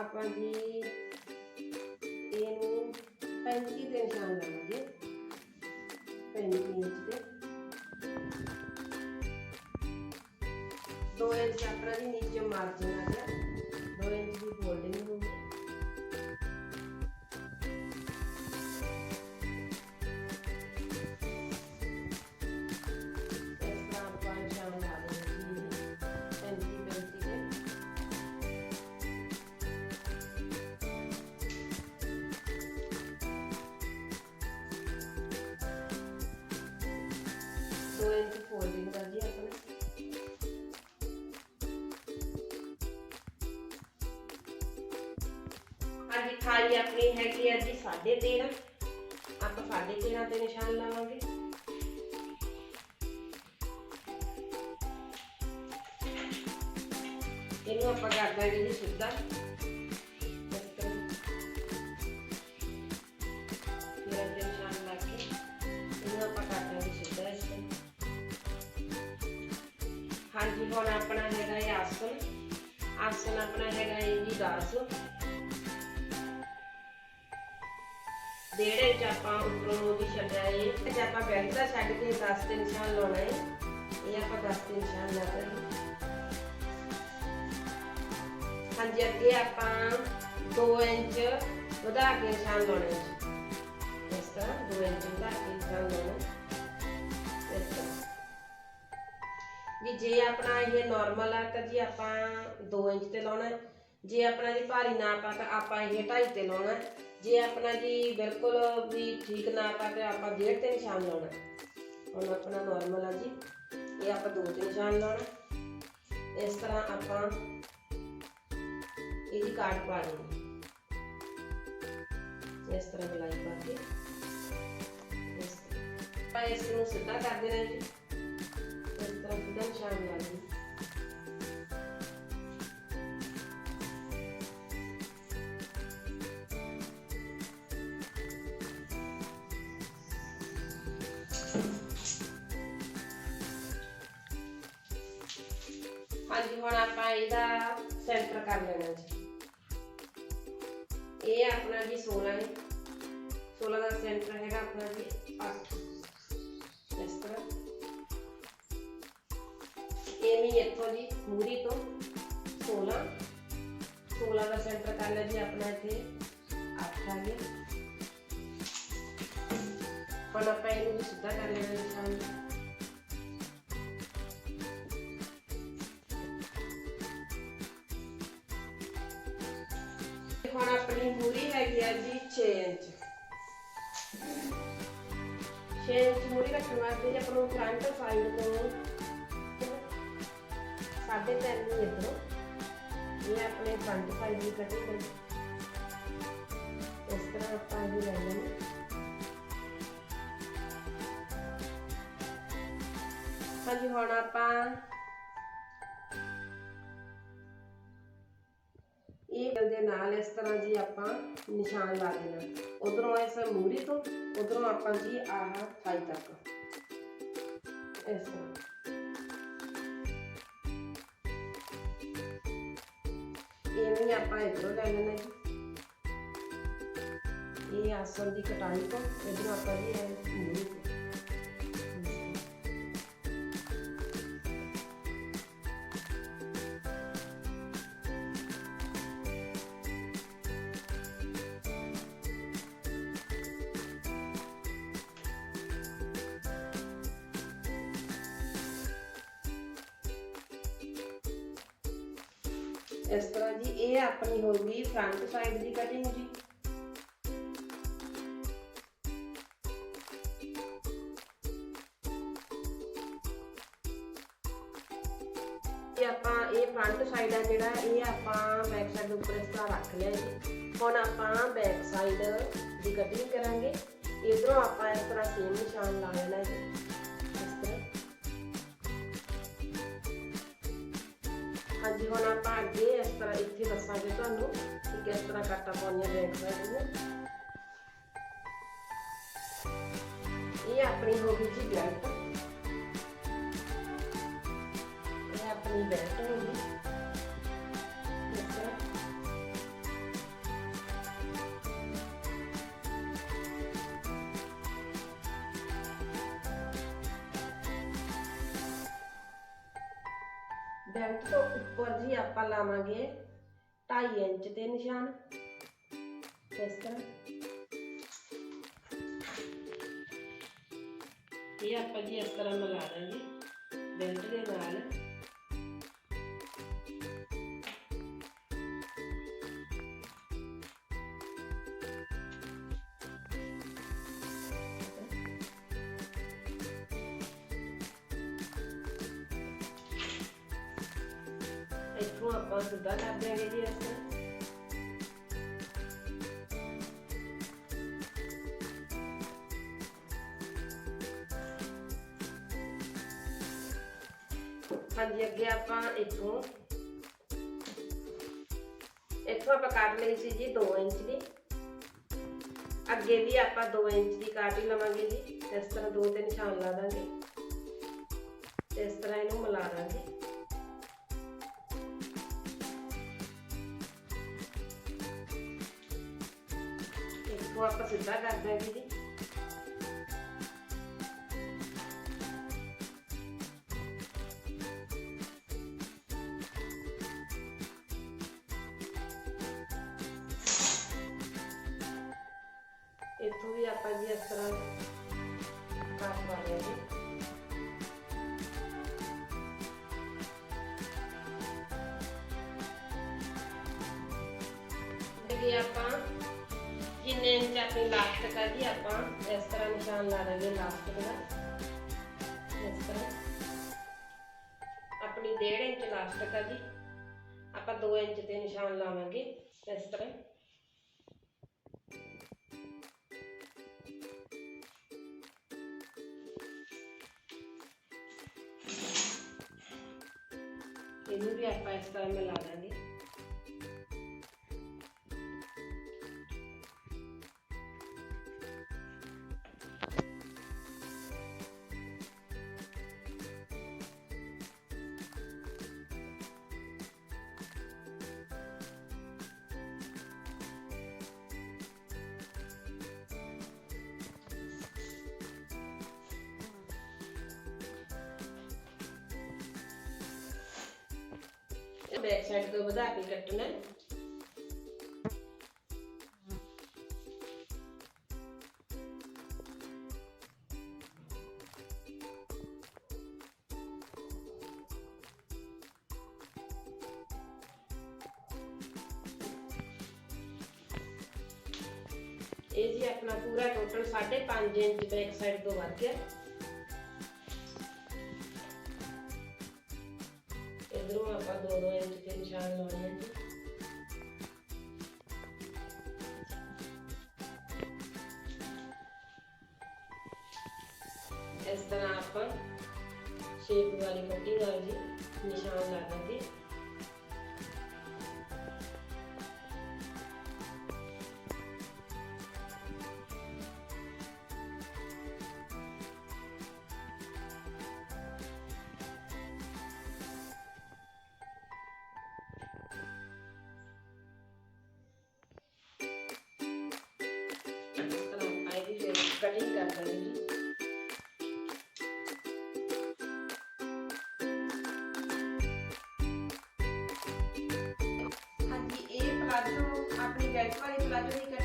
ਆਪਾਂ ਜੀ ਇਹਨੂੰ 35 ਦੇ ਨਿਸ਼ਾਨ ਲਾਵਾਂਗੇ। 35 ਇੰਚ ਤੇ 2 ਇੰਚ ਆਪਣਾ ਜੀ ਨੀਚੇ ਮਾਰਜਨ ਆ ਗਿਆ 13.5 ਆਪਾਂ 13.5 ਤੇ ਨਿਸ਼ਾਨ ਲਾਵਾਂਗੇ। ਇਹਨੂੰ ਆਪਾਂ ਕਰ ਦਾਂਗੇ ਜੀ ਸਿੱਧਾ ਲਾ ਕੇ ਹਾਂਜੀ, ਹੁਣ ਆਪਣਾ ਹੈਗਾ ਇਹ ਆਸਨ ਆਸਨ ਆਪਣਾ ਹੈਗਾ ਇਹ ਜੀ 10 ਡੇਢ ਇੰਚ ਆਪਾਂ ਉੱਪਰੋਂ ਵੀ ਛੱਡਿਆ ਇਹ ਤੇ ਆਪਾਂ ਬੈਕ ਦਾ ਛੱਡ ਕੇ 10 ਤੇ ਨਿਸ਼ਾਨ ਲਾਉਣਾ ਹੈ ਇਹ ਆਪਾਂ 10 ਤੇ ਨਿਸ਼ਾਨ ਲਾ ਦਾਂਗੇ ਹਾਂਜੀ, ਅੱਗੇ ਆਪਾਂ 2 ਇੰਚ ਵਧਾ ਕੇ ਨਿਸ਼ਾਨ ਲਾਉਣਾ ਹੈ ਇਸ ਤਰ੍ਹਾਂ 2 ਇੰਚ ਵਧਾ ਕੇ ਨਿਸ਼ਾਨ ਲਾਉਣਾ ਇਸ ਤਰ੍ਹਾਂ। ਜੀ ਜੇ ਆਪਣਾ ਇਹ ਨਾਰਮਲ ਆ, ਤਾਂ ਜੀ ਆਪਾਂ 2 ਇੰਚ ਤੇ ਲਾਉਣਾ ਜੇ ਆਪਣਾ ਜੀ ਭਾਰੀ ਨਾਪ ਆ ਤਾਂ ਆਪਾਂ ਇਹ 2.5 ਤੇ ਲਾਉਣਾ ਜੇ ਆਪਣਾ ਜੀ ਬਿਲਕੁਲ ਵੀ ਠੀਕ ਨਾਪ ਆ ਤਾਂ ਆਪਾਂ 1.5 ਤੇ ਨਿਸ਼ਾਨ ਲਾਉਣਾ। ਹੁਣ ਆਪਣਾ ਨਾਰਮਲ ਆ ਜੀ। ਇਹ ਆਪਾਂ 2 ਤੇ ਨਿਸ਼ਾਨ ਲਾਉਣਾ। ਇਸ ਤਰ੍ਹਾਂ ਆਪਾਂ ਇਹਦੀ ਕਾਟ ਪਾ ਦੇਣੀ। ਇਸ ਤਰ੍ਹਾਂ ਗਲਾਈ ਪਾ ਕੇ। ਇਸ ਤਰ੍ਹਾਂ। ਆਪਾਂ ਇਸ ਨੂੰ ਸਿੱਧਾ ਕਰ ਦੇਣਾ ਜੀ। ਇਸ ਤਰ੍ਹਾਂ ਸਿੱਧਾ ਨਿਸ਼ਾਨ ਲਾ ਜੀ ਹਾਂਜੀ ਹੁਣ ਆਪਾਂ ਇਹਦਾ ਸੈਂਟਰ ਕਰ ਲੈਣਾ ਜੀ ਇਹ ਆਪਣਾ ਜੀ 16 ਹੈ 16 ਦਾ ਸੈਂਟਰ ਹੈਗਾ ਆਪਣਾ ਜੀ 8 ਇਸ ਤਰ੍ਹਾਂ ਇਹ ਵੀ ਇੱਥੋਂ ਜੀ ਮੂਰੀ ਤੋਂ 16 16 ਦਾ ਸੈਂਟਰ ਕਰ ਲਿਆ ਜੀ ਆਪਣਾ ਇੱਥੇ 8 ਆ ਗਿਆ ਹੁਣ ਆਪਾਂ ਇਹਨੂੰ ਵੀ ਸਿੱਧਾ ਹੁਣ ਆਪਣੀ ਮੂਰੀ ਹੈਗੀ ਆ ਜੀ 6 ਇੰਚ 6 ਇੰਚ ਮੂਰੀ ਰੱਖਣ ਵਾਸਤੇ ਆਪਾਂ ਨੂੰ ਫਰੰਟ ਸਾਈਡ ਤੋਂ ਸਾਢੇ ਤਿੰਨ ਨੂੰ ਇੱਧਰੋਂ। ਇਹ ਆਪਣੇ ਫਰੰਟ ਸਾਈਡ ਦੀ ਕਟਿੰਗ ਕਰੀ। ਇਸ ਤਰ੍ਹਾਂ ਆਪਾਂ ਇਹ ਲੈ ਲੈਣੀ ਹਾਂਜੀ, ਹੁਣ ਆਪਾਂ ਇਹ ਗੱਲ ਦੇ ਨਾਲ ਇਸ ਤਰ੍ਹਾਂ ਜੀ ਆਪਾਂ ਨਿਸ਼ਾਨ ਲਾ ਦੇਣਾ। ਉਧਰੋਂ ਇਸ ਮੂਰੀ ਤੋਂ, ਉਧਰੋਂ ਆਪਾਂ ਜੀ ਆਹ ਥਾਈ ਤੱਕ। ਇਸ ਤਰ੍ਹਾਂ। ਇਹ ਵੀ ਆਪਾਂ ਇਧਰੋਂ ਲੈ ਲੈਣਾ ਜੀ। ਇਹ ਆਸਨ ਦੀ ਕਟਾਈ ਤੋਂ ਇਧਰੋਂ ਆਪਾਂ ਜੀ ਮੂਰੀ ਇਸ ਤਰ੍ਹਾਂ ਜੀ, ਇਹ ਆਪਣੀ ਹੋ ਗਈ ਫਰੰਟ ਸਾਈਡ ਦੀ ਕਟਿੰਗ ਜੀ। ਇਹ ਆਪਾਂ ਇਹ ਫਰੰਟ ਸਾਈਡ ਆ ਜਿਹੜਾ, ਇਹ ਆਪਾਂ ਬੈਕ ਸਾਈਡ ਉੱਪਰ ਇਸ ਤਰ੍ਹਾਂ ਰੱਖ ਲਿਆ ਜੀ। ਹੁਣ ਆਪਾਂ ਬੈਕ ਸਾਈਡ ਦੀ ਕਟਿੰਗ ਕਰਾਂਗੇ। ਇਧਰੋਂ ਆਪਾਂ ਇਸ ਤਰ੍ਹਾਂ ਸੇਮ ਨਿਸ਼ਾਨ ਲਾ ਲੈਣਾ ਹਾਂਜੀ, ਹੁਣ ਆਪਾਂ ਅੱਗੇ ਇਸ ਤਰ੍ਹਾਂ ਇੱਥੇ ਦੱਸਾਂਗੇ ਤੁਹਾਨੂੰ ਕਿ ਕਿਸ ਤਰ੍ਹਾਂ ਕੱਟਾ ਪਾਉਣੀਆਂ ਬੈਕ ਸਾਈਡ ਨੂੰ ਇਹ ਆਪਣੀ ਹੋ ਗਈ ਜੀ ਬੈਲਟ। ਇਹ ਆਪਣੀ ਬੈਲਟ ਹੋ ਬੈਲਟ ਤੋਂ ਉੱਪਰ ਜੀ ਆਪਾਂ ਲਾਵਾਂਗੇ 2.5 ਇੰਚ ਤੇ ਨਿਸ਼ਾਨ। ਇਸ ਤਰ੍ਹਾਂ। ਇਹ ਆਪਾਂ ਜੀ ਇਸ ਤਰ੍ਹਾਂ ਮਿਲਾ ਦਾਂਗੇ ਬੈਲਟ ਦੇ ਨਾਲ। ਇੱਥੋਂ ਆਪਾਂ ਸਿੱਧਾ ਕਰ ਦਿਆਂਗੇ ਜੀ ਇਸ ਤਰ੍ਹਾਂ। ਹਾਂਜੀ, ਅੱਗੇ ਆਪਾਂ ਇੱਥੋਂ ਇੱਥੋਂ ਆਪਾਂ ਕੱਟ ਲਈ ਸੀ ਜੀ 2 ਇੰਚ ਦੀ। ਅੱਗੇ ਵੀ ਆਪਾਂ 2 ਇੰਚ ਦੀ ਕਾਟ ਹੀ ਲਵਾਂਗੇ ਜੀ। ਇਸ ਤਰ੍ਹਾਂ ਦੋ ਤੇ ਨਿਸ਼ਾਨ ਲਾ ਦਾਂਗੇ। ਇਸ ਤਰ੍ਹਾਂ ਇਹਨੂੰ ਮਿਲਾ ਦਾਂਗੇ। ਇੱਥੋਂ ਆਪਾਂ ਸਿੱਧਾ ਕਰ ਦਾਂਗੇ ਜੀ। ਇੱਥੋਂ ਵੀ ਆਪਾਂ ਜੀ ਇਸ ਤਰ੍ਹਾਂ ਕੱਟ ਪਾ ਜੀ। ਆਪਾਂ ਜਿੰਨੇ ਇੰਚ ਆਪਣੀ ਆ ਜੀ ਆਪਾਂ, ਇਸ ਤਰ੍ਹਾਂ ਨਿਸ਼ਾਨ ਲਾ ਦਾਂਗੇ ਲਾਸਟ ਦਾ ਇਸ ਤਰ੍ਹਾਂ। ਆਪਣੀ 1.5 ਇੰਚ ਲਾਸਟ ਆ ਜੀ ਆਪਾਂ 2 ਇੰਚ ਤੇ ਨਿਸ਼ਾਨ ਲਾਵਾਂਗੇ, ਇਸ ਤਰ੍ਹਾਂ। ਇਹਨੂੰ ਵੀ ਆਪਾਂ ਇਸ ਤਰ੍ਹਾਂ ਮਿਲਾ ਦਾਂਗੇ। ਬੈਕ ਸਾਈਡ ਤੋਂ ਵਧਾ ਕੇ ਕੱਟਣਾ। ਇਹ ਜੀ ਆਪਣਾ ਪੂਰਾ ਟੋਟਲ 5.5 ਇੰਚ ਬੈਕ ਸਾਈਡ ਤੋਂ ਵੱਧ ਗਿਆ। ਇਧਰੋਂ ਆਪਾਂ 2-2 ਇੰਚ ਤੇ ਨਿਸ਼ਾਨ ਲਾਉਣੇ ਆ ਇਸ ਤਰ੍ਹਾਂ ਆਪਾਂ ਸ਼ੇਪ ਵਾਲੀ ਕੱਟੀ ਨਾਲ ਜੀ ਨਿਸ਼ਾਨ ਲਾ ਦਾਂਗੇ ਕਟਿੰਗ ਕਰ ਦਾਂਗੇ ਜੀ। ਹਾਂਜੀ ਇਹ ਪਲਾਜੋ ਆਪਣੀ ਬੈਕ ਵਾਲੇ ਪਲਾਜੋ ਦੀ